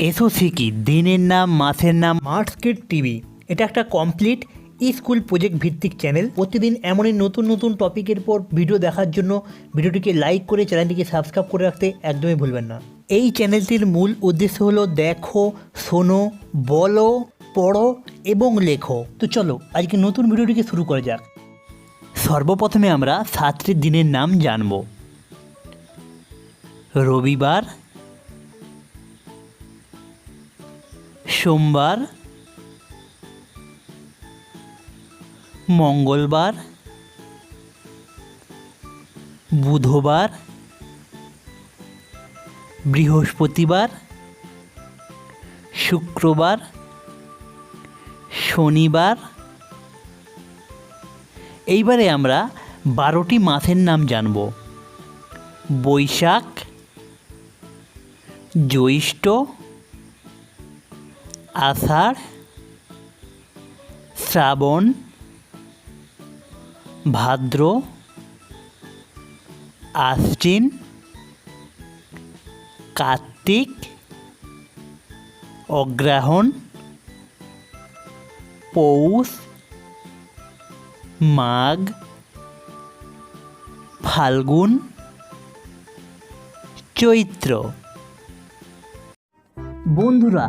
এসো শিখি দিনের নাম, মাসের নাম মার্কসকিট টিভি এটা একটা কমপ্লিট স্কুল প্রজেক্ট ভিত্তিক চ্যানেল প্রতিদিন এমনই নতুন নতুন টপিকের পর ভিডিও দেখার জন্য ভিডিওটিকে লাইক করে চ্যানেলটিকে সাবস্ক্রাইব করে রাখতে একদমই ভুলবেন না। এই চ্যানেলটির মূল উদ্দেশ্য হলো দেখো, শোনো, বলো, পড়ো এবং লেখো। তো চলো, আজকে নতুন ভিডিওটিকে শুরু করা যাক। সর্বপ্রথমে আমরা সাতটি দিনের নাম জানব। রবিবার সোমবার মঙ্গলবার বুধবার বৃহস্পতিবার শুক্রবার শনিবার। এইবারে আমরা বারোটি মাসের নাম জানব। বৈশাখ জ্যৈষ্ঠ আষাঢ় শ্রাবণ ভাদ্র আশ্বিন কার্তিক অগ্রহায়ণ পৌষ মাঘ ফাল্গুন চৈত্র। বন্ধুরা